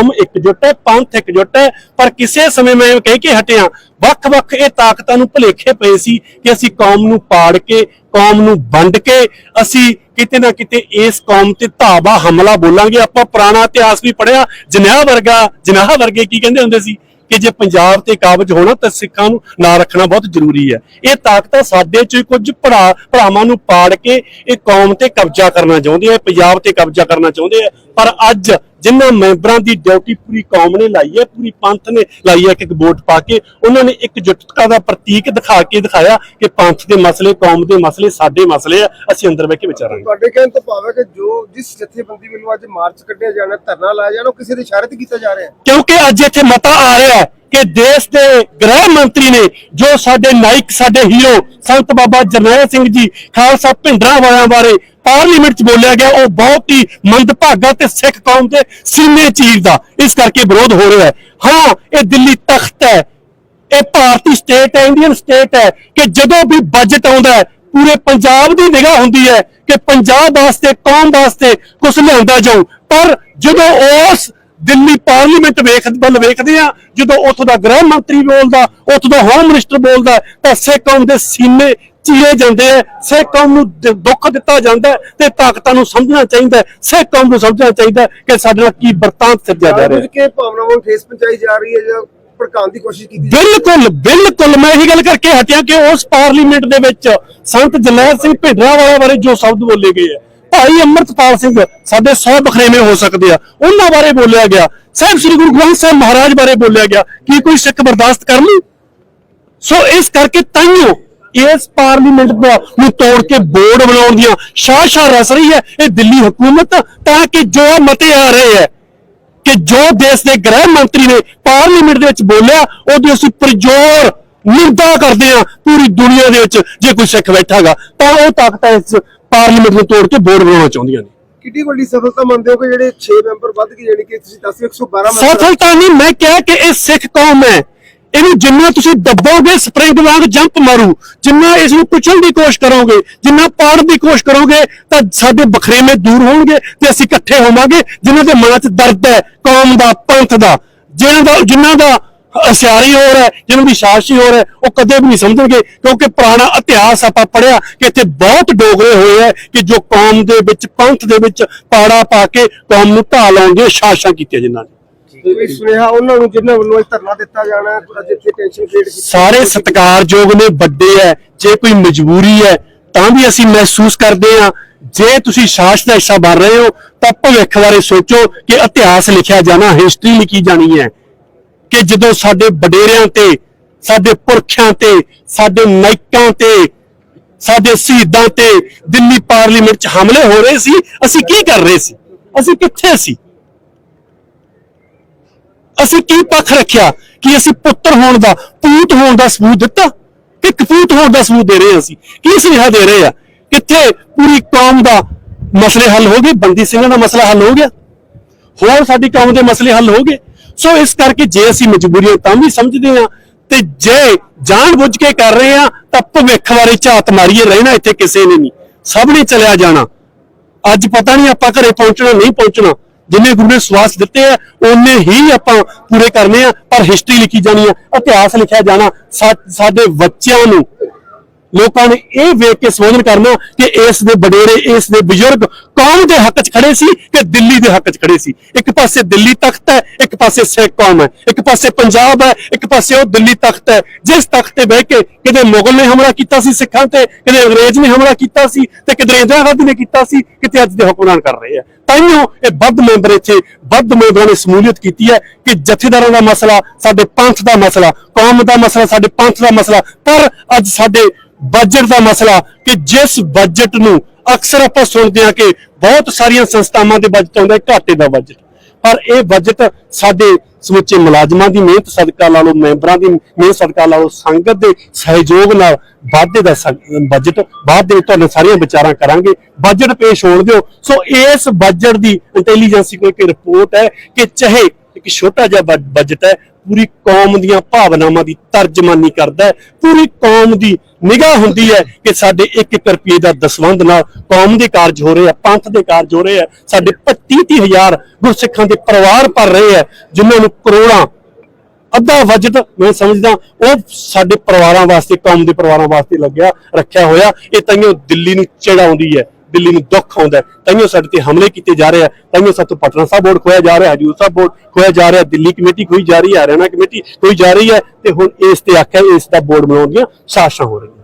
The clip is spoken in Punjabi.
ਕੌਮ ਇਕਜੁੱਟ ਹੈ, ਪੰਥ ਇਕਜੁੱਟ ਹੈ, ਪਰ ਕਿਸੇ ਸਮੇਂ ਮੈਂ ਕਹਿ ਕੇ ਹਟਿਆ, ਵੱਖ-ਵੱਖ ਇਹ ਤਾਕਤਾਂ ਨੂੰ ਭੁਲੇਖੇ ਪਏ ਸੀ ਕਿ ਅਸੀਂ ਕੌਮ ਨੂੰ ਪਾੜ ਕੇ, ਕੌਮ ਨੂੰ ਵੰਡ ਕੇ, ਅਸੀਂ ਕਿਤੇ ਨਾ ਕਿਤੇ ਇਸ ਕੌਮ ਤੇ ਧਾਵਾ ਹਮਲਾ ਬੋਲਾਂਗੇ। ਆਪਾਂ ਪੁਰਾਣਾ ਇਤਿਹਾਸ ਵੀ ਪੜਿਆ ਜਨਾਹ ਵਰਗਾ ਜਨਾਹ ਵਰਗੇ ਕੀ ਕਹਿੰਦੇ ਹੁੰਦੇ ਸੀ ਕਿ ਜੇ ਪੰਜਾਬ ਤੇ ਕਾਬਜ ਹੋਣਾ ਤਾਂ ਸਿੱਖਾਂ ਨੂੰ ਨਾ ਰੱਖਣਾ ਬਹੁਤ ਜ਼ਰੂਰੀ ਹੈ। ਇਹ ਤਾਕਤਾਂ ਸਾਡੇ ਚ ਕੁਝ ਭਰਾ, ਭਰਾਵਾਂ ਨੂੰ ਪਾੜ ਕੇ ਇਹ ਕੌਮ ਤੇ ਕਬਜ਼ਾ ਕਰਨਾ ਚਾਹੁੰਦੇ ਆ ਪੰਜਾਬ ਤੇ ਕਬਜ਼ਾ ਕਰਨਾ ਚਾਹੁੰਦੇ ਆ। ਪਰ ਅੱਜ ਜਿਨ੍ਹਾਂ ਮੈਂਬਰਾਂ ਦੀ ਡਿਊਟੀ ਪੂਰੀ ਕੌਮ ਨੇ ਲਾਈ ਹੈ ਪੂਰੀ ਪੰਥ ਨੇ ਲਾਈ ਹੈ ਕਿ ਇੱਕ ਵੋਟ ਪਾ ਕੇ। ਉਹਨਾਂ ਨੇ ਇੱਕ ਜੁਟਤਾ ਦਾ ਪ੍ਰਤੀਕ ਦਿਖਾ ਕੇ ਦਿਖਾਇਆ ਕਿ ਪੰਥ ਦੇ ਮਸਲੇ ਕੌਮ ਦੇ ਮਸਲੇ ਸਾਡੇ ਮਸਲੇ ਆ ਅਸੀਂ ਅੰਦਰ ਬਹਿ ਕੇ ਵਿਚਾਰਾਂਗੇ। ਤੁਹਾਡੇ ਕਹਿਣ ਤੋਂ ਭਾਵ ਹੈ ਕਿ ਜੋ ਜਿਸ ਜਥੇਬੰਦੀ ਵੱਲੋਂ ਅੱਜ ਮਾਰਚ ਕੱਢਿਆ ਜਾਣਾ ਧਰਨਾ ਲਾਇਆ ਜਾਣਾ ਉਹ ਕਿਸੇ ਦੇ ਇਸ਼ਾਰੇ ਤੇ ਕੀਤਾ ਜਾ ਰਿਹਾ ਹੈ? ਕਿਉਂਕਿ ਅੱਜ ਇੱਥੇ ਮਤਾ ਆ ਰਿਹਾ ਹੈ। ਕਿ ਦੇਸ਼ ਦੇ ਗ੍ਰਹਿ ਮੰਤਰੀ ਨੇ ਜੋ ਸਾਡੇ ਨਾਇਕ, ਸਾਡੇ ਹੀਰੋ ਸੰਤ ਬਾਬਾ ਜਰਨੈਲ ਸਿੰਘ ਜੀ, ਖਾਲਸਾ ਭਿੰਡਰਾਂ ਵਾਲਿਆਂ ਬਾਰੇ ਪਾਰਲੀਮੈਂਟ 'ਚ ਬੋਲਿਆ ਗਿਆ, ਉਹ ਬਹੁਤ ਹੀ ਮੰਦਭਾਗਾ ਤੇ ਸਿੱਖ ਕੌਮ ਦੇ ਸੀਨੇ ਚੀਰਦਾ ਇਸ ਕਰਕੇ ਵਿਰੋਧ ਹੋ ਰਿਹਾ ਹੈ। ਹਾਂ, ਇਹ ਦਿੱਲੀ ਤਖਤ ਹੈ। ਇਹ ਭਾਰਤੀ ਸਟੇਟ ਹੈ ਇੰਡੀਅਨ ਸਟੇਟ ਹੈ ਕਿ ਜਦੋਂ ਵੀ ਬਜਟ ਆਉਂਦਾ ਹੈ, ਪੂਰੇ ਪੰਜਾਬ ਦੀ ਨਿਗਾਹ ਹੁੰਦੀ ਹੈ ਕਿ ਪੰਜਾਬ ਵਾਸਤੇ, ਕੌਮ ਵਾਸਤੇ ਕੁਝ ਲਿਆਉਂਦਾ ਜਾਊ। ਪਰ ਜਦੋਂ ਉਸ ਦਿੱਲੀ ਪਾਰਲੀਮੈਂਟ ਵੇਖ ਵੱਲ ਵੇਖਦੇ ਆ ਜਦੋਂ ਉੱਥੋਂ ਦਾ ਗ੍ਰਹਿ ਮੰਤਰੀ ਬੋਲਦਾ ਉੱਥੋਂ ਦਾ ਹੋਮ ਮਿਨਿਸਟਰ ਬੋਲਦਾ ਤਾਂ ਸਿੱਖ ਕੌਮ ਦੇ ਸੀਨੇ ਚੀਰੇ ਜਾਂਦੇ ਆ। ਸਿੱਖ ਕੌਮ ਨੂੰ ਦੁੱਖ ਦਿੱਤਾ ਜਾਂਦਾ ਤੇ ਤਾਕਤਾਂ ਨੂੰ ਸਮਝਣਾ ਚਾਹੀਦਾ। ਸਿੱਖ ਕੌਮ ਨੂੰ ਸਮਝਣਾ ਚਾਹੀਦਾ ਕਿ ਸਾਡੇ ਨਾਲ ਕੀ ਵਰਤਾਂਤ ਸਿਰਜਿਆ ਜਾ ਰਿਹਾ ਹੈ। ਜਾਣਬੁੱਝ ਕੇ ਭਾਵਨਾਵਾਂ ਨੂੰ ਠੇਸ ਪਹੁੰਚਾਈ ਜਾ ਰਹੀ ਹੈ ਜਾਂ ਭੜਕਾਉਣ ਦੀ ਕੋਸ਼ਿਸ਼ ਕੀਤੀ ਬਿਲਕੁਲ ਬਿਲਕੁਲ। ਮੈਂ ਇਹੀ ਗੱਲ ਕਰਕੇ ਹਟਿਆ ਕਿ ਉਸ ਪਾਰਲੀਮੈਂਟ ਦੇ ਵਿੱਚ ਸੰਤ ਜਰਨੈਲ ਸਿੰਘ ਭਿੰਡਰਾਂ ਵਾਲਾ ਬਾਰੇ ਜੋ ਸ਼ਬਦ ਬੋਲੇ ਗਏ ਆ ਭਾਈ ਅਮਰਤਪਾਲ ਸਿੰਘ, ਸਾਡੇ ਸੌ ਬਖਰੇਵੇਂ ਹੋ ਸਕਦੇ ਆ। ਉਹਨਾਂ ਬਾਰੇ ਬੋਲਿਆ ਗਿਆ। ਸਾਹਿਬ ਸ੍ਰੀ ਗੁਰੂ ਗ੍ਰੰਥ ਸਾਹਿਬ ਮਹਾਰਾਜ ਬਾਰੇ ਬੋਲਿਆ ਗਿਆ ਕੀ ਕੋਈ ਸਿੱਖ ਬਰਦਾਸ਼ਤ ਕਰ ਲੂ ਸੋ ਇਸ ਕਰਕੇ ਤਾਈਓ ਇਸ ਪਾਰਲੀਮੈਂਟ ਦਾ ਨੂੰ ਤੋੜ ਕੇ ਬੋਰਡ ਬਣਾਉਣ ਦੀਆਂ ਸ਼ਾਸ਼ਾ ਰਸ ਰਹੀ ਹੈ ਇਹ ਦਿੱਲੀ ਹਕੂਮਤ, ਤਾਂ ਕਿ ਜੋ ਮਤੇ ਆ ਰਹੇ ਹੈ ਕਿ ਜੋ ਦੇਸ਼ ਦੇ ਗ੍ਰਹਿ ਮੰਤਰੀ ਨੇ ਪਾਰਲੀਮੈਂਟ ਦੇ ਵਿੱਚ ਬੋਲਿਆ, ਉਹਦੀ ਅਸੀਂ ਪ੍ਰਜੋਰ ਨਿੰਦਾ ਕਰਦੇ ਆ ਪੂਰੀ ਦੁਨੀਆ ਦੇ ਵਿੱਚ ਜੇ ਕੋਈ ਸਿੱਖ ਬੈਠਾਗਾ। ਤਾਂ ਉਹ ਤਾਕਤਾਂ ਇਸ ਪਾਰਲੀਮੈਂਟ ਨੂੰ ਤੋੜ ਕੇ ਬੋਰਡ ਬਣਾਉਣਾ ਚਾਹੁੰਦੀਆਂ ਨੇ। ਕਿੱਡੀ ਵੱਡੀ ਸਫਲਤਾ ਮੰਨਦੇ ਹੋ ਕਿ ਜਿਹੜੇ 6 ਮੈਂਬਰ ਵੱਧ ਗਏ ਯਾਨੀ ਕਿ ਤੁਸੀਂ 10 112 ਮੈਂਬਰ ਸਫਲਤਾ ਨਹੀਂ ਮੈਂ ਕਿਹਾ ਕਿ ਇਹ ਸਿੱਖ ਕੌਮ ਹੈ। ਇਹਨੂੰ ਜਿੰਨਾ ਤੁਸੀਂ ਦੱਬੋਗੇ ਸਪ੍ਰਿੰਗ ਵਾਂਗ ਜੰਪ ਮਾਰੂ। ਜਿੰਨਾ ਇਸ ਨੂੰ ਕੁਚਲਣ ਦੀ ਕੋਸ਼ਿਸ਼ ਕਰੋਗੇ ਜਿੰਨਾ ਪਾੜਨ ਦੀ ਕੋਸ਼ਿਸ਼ ਕਰੋਗੇ ਤਾਂ ਸਾਡੇ ਬਖਰੇਵੇਂ ਦੂਰ ਹੋਣਗੇ ਤੇ ਅਸੀਂ ਇਕੱਠੇ ਹੋਵਾਂਗੇ ਜਿਨ੍ਹਾਂ ਦੇ ਮਨਾਂ 'ਚ ਦਰਦ ਹੈ ਕੌਮ ਦਾ ਪੰਥ ਦਾ। ਜਿਨ੍ਹਾਂ ਦਾ ਜਿਨ੍ਹਾਂ ਦਾ ਅਸਿਆਰੀ ਹੋਰ ਹੈ ਜਿਨ੍ਹਾਂ ਦੀ ਸ਼ਾਸੀ ਹੋਰ ਹੈ ਉਹ ਕਦੇ ਵੀ ਨਹੀਂ ਸਮਝਣਗੇ ਕਿਉਂਕਿ ਪੁਰਾਣਾ ਇਤਿਹਾਸ ਆਪਾਂ ਪੜਿਆ ਕਿ ਇੱਥੇ ਬਹੁਤ ਡੋਗਰੇ ਹੋਏ ਹੈ ਕਿ ਜੋ ਕੌਮ ਦੇ ਵਿੱਚ ਪੰਥ ਦੇ ਵਿੱਚ ਪਾੜਾ ਪਾ ਕੇ ਕੌਮ ਨੂੰ ਢਾਹ ਲਾਉਣ ਦੀਆਂ ਸ਼ਾਸਾਂ ਕੀਤੀਆਂ ਜਿਨ੍ਹਾਂ ਨੇ। ਕੋਈ ਸੁਨੇਹਾ ਉਹਨਾਂ ਨੂੰ ਜਿਨ੍ਹਾਂ ਵੱਲੋਂ ਅੱਜ ਧਰਨਾ ਦਿੱਤਾ ਜਾਣਾ ਹੈ, ਅੱਜ ਇੱਥੇ ਟੈਨਸ਼ਨ ਕ੍ਰੀਏਟ ਕੀਤੀ ਸਾਰੇ ਸਤਿਕਾਰਯੋਗ ਨੇ ਵੱਡੇ ਹੈ ਜੇ ਕੋਈ ਮਜਬੂਰੀ ਹੈ ਤਾਂ ਵੀ ਅਸੀਂ ਮਹਿਸੂਸ ਕਰਦੇ ਹਾਂ। ਜੇ ਤੁਸੀਂ ਸ਼ਾਸਨ ਦਾ ਹਿੱਸਾ ਬਣ ਰਹੇ ਹੋ ਤਾਂ ਭਵਿੱਖ ਬਾਰੇ ਸੋਚੋ ਕਿ ਇਤਿਹਾਸ ਲਿਖਿਆ ਜਾਣਾ ਹਿਸਟਰੀ ਲਿਖੀ ਜਾਣੀ ਹੈ। ਕਿ ਜਦੋਂ ਸਾਡੇ ਵਡੇਰਿਆਂ ਤੇ, ਸਾਡੇ ਪੁਰਖਿਆਂ ਤੇ, ਸਾਡੇ ਨਾਇਕਾਂ ਤੇ, ਸਾਡੇ ਸ਼ਹੀਦਾਂ ਤੇ ਦਿੱਲੀ ਪਾਰਲੀਮੈਂਟ 'ਚ ਹਮਲੇ ਹੋ ਰਹੇ ਸੀ, ਅਸੀਂ ਕੀ ਕਰ ਰਹੇ ਸੀ? ਅਸੀਂ ਕਿੱਥੇ ਸੀ? ਅਸੀਂ ਕੀ ਪੱਖ ਰੱਖਿਆ ਕਿ ਅਸੀਂ ਪੁੱਤਰ ਹੋਣ ਦਾ, ਪੂਤ ਹੋਣ ਦਾ ਸਬੂਤ ਦਿੱਤਾ? ਕਿ ਕਪੂਤ ਹੋਣ ਦਾ ਸਬੂਤ ਦੇ ਰਹੇ ਹਾਂ ਅਸੀਂ? ਕੀ ਸੁਨੇਹਾ ਦੇ ਰਹੇ ਆ ਕਿੱਥੇ ਪੂਰੀ ਕੌਮ ਦਾ ਮਸਲੇ ਹੱਲ ਹੋ ਗਏ? ਬੰਦੀ ਸਿੰਘਾਂ ਦਾ ਮਸਲਾ ਹੱਲ ਹੋ ਗਿਆ? ਹੋਰ ਸਾਡੀ ਕੌਮ ਦੇ ਮਸਲੇ ਹੱਲ ਹੋ ਗਏ? ਸੋ ਇਸ ਕਰਕੇ ਜੇ ਅਸੀਂ ਮਜਬੂਰੀਆਂ ਤਾਂ ਵੀ ਸਮਝਦੇ ਹਾਂ ਤੇ ਜੇ ਜਾਣ ਬੁੱਝ ਕੇ ਕਰ ਰਹੇ ਹਾਂ, ਤਾਂ ਭਵਿੱਖ ਬਾਰੇ ਝਾਤ ਮਾਰੀਏ, ਰਹਿਣਾ ਇੱਥੇ ਕਿਸੇ ਨੇ ਨਹੀਂ। ਸਭ ਨੇ ਚਲਿਆ ਜਾਣਾ। ਅੱਜ ਪਤਾ ਨਹੀਂ ਆਪਾਂ ਘਰੇ ਪਹੁੰਚਣਾ, ਨਹੀਂ ਪਹੁੰਚਣਾ। ਜਿੰਨੇ ਗੁਰੂ ਨੇ ਸਵਾਸ ਦਿੱਤੇ ਆ ਉਹਨੇ ਹੀ ਆਪਾਂ ਪੂਰੇ ਕਰਨੇ ਆ, ਪਰ ਹਿਸਟਰੀ ਲਿਖੀ ਜਾਣੀ ਆ, ਇਤਿਹਾਸ ਲਿਖਿਆ ਜਾਣਾ ਸਾਡੇ ਬੱਚਿਆਂ ਨੂੰ। ਲੋਕਾਂ ਨੇ ਇਹ ਵੇਖ ਕੇ ਸਮਝਣ ਕਰਨਾ ਕਿ ਇਸ ਦੇ ਵਡੇਰੇ, ਇਸ ਦੇ ਬਜ਼ੁਰਗ ਕੌਮ ਦੇ ਹੱਕ 'ਚ ਖੜੇ ਸੀ ਕਿ ਦਿੱਲੀ ਦੇ ਹੱਕ 'ਚ ਖੜੇ ਸੀ? ਇੱਕ ਪਾਸੇ ਦਿੱਲੀ ਤਖਤ ਹੈ, ਇੱਕ ਪਾਸੇ ਸਿੱਖ ਕੌਮ ਹੈ। ਇੱਕ ਪਾਸੇ ਪੰਜਾਬ ਹੈ, ਇੱਕ ਪਾਸੇ ਉਹ ਦਿੱਲੀ ਤਖਤ ਹੈ। ਜਿਸ ਤਖਤ ਤੇ ਬਹਿ ਕੇ ਕਿਤੇ ਮੁਗਲ ਨੇ ਹਮਲਾ ਕੀਤਾ ਸੀ ਸਿੱਖਾਂ ਤੇ, ਕਿਤੇ ਅੰਗਰੇਜ਼ ਨੇ ਹਮਲਾ ਕੀਤਾ ਸੀ ਤੇ ਕਿਤੇ ਇੰਦਰਾਗਾਂਧੀ ਨੇ ਕੀਤਾ ਸੀ, ਕਿਤੇ ਅੱਜ ਦੇ ਹੁਕਮਰਾਨ ਕਰ ਰਹੇ ਆ ਤਾਈਓ, ਇਹ ਵੱਧ ਮੈਂਬਰ ਇੱਥੇ, ਵੱਧ ਮੈਂਬਰਾਂ ਨੇ ਸਮੂਲੀਅਤ ਕੀਤੀ ਹੈ ਕਿ ਜਥੇਦਾਰਾਂ ਦਾ ਮਸਲਾ, ਸਾਡੇ ਪੰਥ ਦਾ ਮਸਲਾ, ਕੌਮ ਦਾ ਮਸਲਾ, ਸਾਡੇ ਪੰਥ ਦਾ ਮਸਲਾ, ਪਰ ਅੱਜ ਸਾਡੇ ਬਜਟ ਦਾ ਮਸਲਾ ਕਿ ਜਿਸ ਬਜਟ ਨੂੰ ਅਕਸਰ ਆਪਾਂ ਸੁਣਦੇ ਹਾਂ ਕਿ ਬਹੁਤ ਸਾਰੀਆਂ ਸੰਸਥਾਵਾਂ ਦੇ ਬਜਟ ਆਉਂਦਾ ਹੈ, ਘਾਟੇ ਦਾ ਬਜਟ। ਪਰ ਇਹ ਬਜਟ ਸਾਡੇ ਸਮੁੱਚੇ ਮੁਲਾਜ਼ਮਾਂ ਦੀ ਮਿਹਨਤ ਸਦਕਾ ਲਾ ਲਓ, ਮੈਂਬਰਾਂ ਦੀ ਮਿਹਨਤ ਸਦਕਾ ਲਾ ਲਓ, ਸੰਗਤ ਦੇ ਸਹਿਯੋਗ ਨਾਲ ਵਾਧੇ ਦਾ ਬਜਟ ਬਾਅਦ ਦੇ ਵਿੱਚ ਤੁਹਾਡੇ ਸਾਰੀਆਂ ਵਿਚਾਰਾਂ ਕਰਾਂਗੇ। ਬਜਟ ਪੇਸ਼ ਹੋਣ ਦਿਓ। ਸੋ ਇਸ ਬਜਟ ਦੀ ਇੰਟੈਲੀਜੈਂਸੀ ਕੋਲ ਇੱਕ ਰਿਪੋਰਟ ਹੈ ਕਿ ਚਾਹੇ ਇੱਕ ਛੋਟਾ ਜਿਹਾ ਬਜਟ ਹੈ, ਪੂਰੀ ਕੌਮ ਦੀਆਂ ਭਾਵਨਾਵਾਂ ਦੀ ਤਰਜਮਾਨੀ ਕਰਦਾ ਹੈ, ਪੂਰੀ ਕੌਮ ਦੀ ਨਿਗਾਹ ਹੁੰਦੀ ਹੈ ਕਿ ਸਾਡੇ 1-1 ਰੁਪਏ ਦਾ ਦਸਵੰਧ ਨਾਲ ਕੌਮ ਦੇ ਕਾਰਜ ਹੋ ਰਹੇ ਆ, ਪੰਥ ਦੇ ਕਾਰਜ ਹੋ ਰਹੇ ਆ, ਸਾਡੇ 25 ਹਜ਼ਾਰ ਗੁਰਸਿੱਖਾਂ ਦੇ ਪਰਿਵਾਰ ਭਰ ਰਹੇ ਆ, ਜਿਨ੍ਹਾਂ ਨੂੰ ਕਰੋੜਾਂ ਅੱਧਾ ਬਜਟ ਮੈਂ ਸਮਝਦਾ, ਉਹ ਸਾਡੇ ਪਰਿਵਾਰਾਂ ਵਾਸਤੇ, ਕੌਮ ਦੇ ਪਰਿਵਾਰਾਂ ਵਾਸਤੇ ਲੱਗਿਆ, ਰੱਖਿਆ ਹੋਇਆ, ਇਹ ਤਾਈਓ ਦਿੱਲੀ ਨੂੰ ਚੜਾਉਂਦੀ ਹੈ। ਦਿੱਲੀ ਨੂੰ ਦੁੱਖ ਆਉਂਦਾ ਹੈ। ਤਾਈਓ ਸਾਡੇ ਤੇ ਹਮਲੇ ਕੀਤੇ ਜਾ ਰਹੇ ਆ। ਤਾਈਓ ਸਾਡੇ ਤੋਂ ਪਟਨਾ ਸਾਹਿਬ ਬੋਰਡ ਖੋਇਆ ਜਾ ਰਿਹਾ, ਹਜੂਰ ਸਾਹਿਬ ਬੋਰਡ ਖੋਇਆ ਜਾ ਰਿਹਾ, ਦਿੱਲੀ ਕਮੇਟੀ ਖੋਈ ਜਾ ਰਹੀ ਹੈ, ਹਰਿਆਣਾ ਕਮੇਟੀ ਖੋਈ ਜਾ ਰਹੀ ਹੈ ਤੇ ਹੁਣ ਇਸ ਤੇ ਆਖਿਆ ਇਸ ਦਾ ਬੋਰਡ ਬਣਾਉਣ ਦੀਆਂ ਸਾਸ਼ਾਂ ਹੋ ਰਹੀਆਂ।